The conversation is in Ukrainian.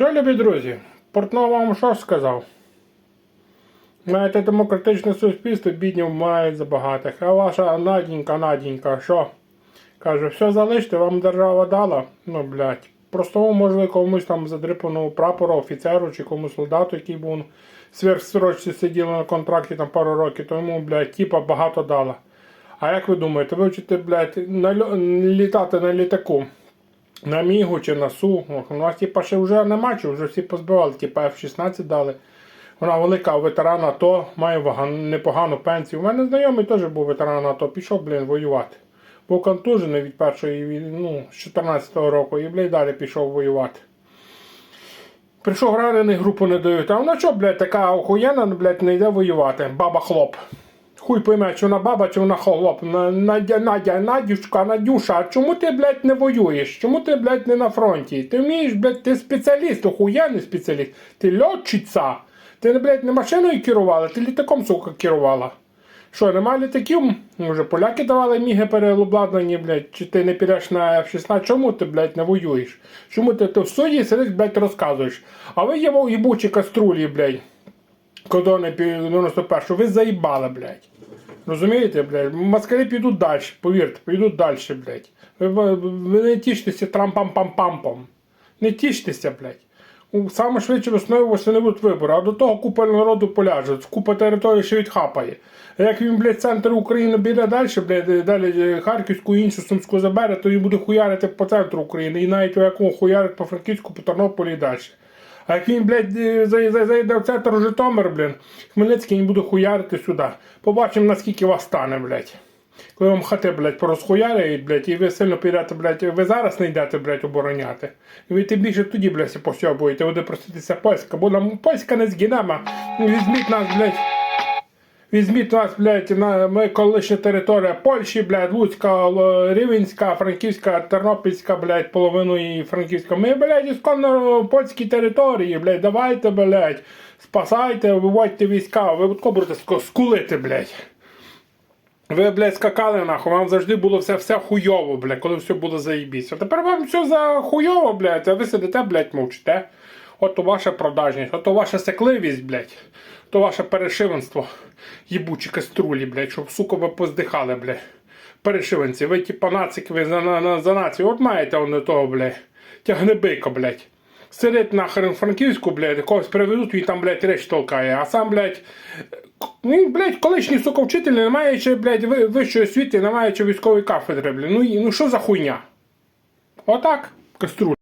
Що, любі друзі, Портнов вам що сказав? Маєте демократичне суспільство, бідні вмирають за багатих. А ваша Надінька, Надінька, що? Каже, все залиште, вам держава дала. Ну, блядь. Простому, можливо, комусь там задрипаному прапору, офіцеру чи комусь солдату, який був сверхсрочці сидів на контракті там пару років, тому, блядь, типа багато дала. А як ви думаєте, ви вчите, блядь, на, літати на літаку? На Мігу чи на Су. У нас типа ще вже нема, чи вже всі позбивали, типа F-16 дали. Вона велика ветеран АТО, має непогану пенсію. У мене знайомий теж був ветеран АТО, пішов, блін, воювати. Був контужений від першої ну, з 14-го року, і, блядь, далі пішов воювати. Прийшов ранений, групу не дають. А вона що, блядь, така охуєнна, блядь, не йде воювати. Баба хлоп. Хуй пойме, чи вона баба, чи вона хлоп. На- Надя, Надя, Надюшка, Надюша, а чому ти, блядь, не воюєш? Чому ти, блядь, не на фронті? Ти вмієш, блядь, ти спеціаліст, охуєнний спеціаліст. Ти льотчиця. Ти, блядь, не машиною керувала, ти літаком, сука, керувала. Що, нема літаків? Може, поляки давали міги переобладнані, блядь, чи ти не підеш на F-16? Чому ти, блядь, не воюєш? Чому ти, ти в суді сидиш, блядь, розказуєш? А ви є їбучі каструлі, блядь, кордони 91 ви заїбали, блядь. Розумієте, блядь? Москалі підуть далі, повірте, підуть далі, блядь. Ви, ви, не тіштеся трампам-пам-пампом. Не тіштеся, блядь. Саме швидше весною восени будуть вибори, а до того купа народу поляже, купа території ще відхапає. А як він, блядь, центр України біля далі, блядь, далі е, Харківську і іншу Сумську забере, то він буде хуярити по центру України і навіть у якому хуярить по Франківську, по Тернополі і далі. А як він, блядь, е, зай- зай- зайде в центр Житомир, блін, Хмельницький не буду хуярити сюди. Побачимо, наскільки вас стане, блядь. Коли вам хати, блядь, порозхуяряють, блядь, і ви сильно підете, блядь, ви зараз не йдете, блядь, обороняти. І ви тим більше тоді, блядь, посьобуєте, буде проситися польська, бо нам польська не згинема. Візьміть нас, блядь. Візьміть нас, блядь, на ми колишня територія Польщі, блядь, Луцька, Рівенська, Франківська, Тернопільська, блядь, половину і Франківська. Ми, блядь, ісконно польські території, блядь, давайте, блядь, спасайте, виводьте війська, ви тако будете скулити, блядь. Ви, блядь, скакали нахуй, вам завжди було все, все хуйово, блядь, коли все було заєбісь. А тепер вам все за хуйово, блядь, а ви сидите, блядь, мовчите. От то ваша продажність, от то ваша секливість, блядь, то ваше перешивенство, їбучі каструлі, блядь, щоб, сука, ви поздихали, блядь. Перешивенці, ви типа нацики, ви за, на, за націю, от маєте воно того, блядь, тягнебика, блядь. Сидить нахрен Франківську, блядь, когось приведуть, він там, блядь, речі толкає, а сам, блядь, він, блядь, колишній, сука, вчитель, не маючи, блядь, вищої освіти, не маючи військової кафедри, блядь. Ну, і- ну що за хуйня? Отак, каструль.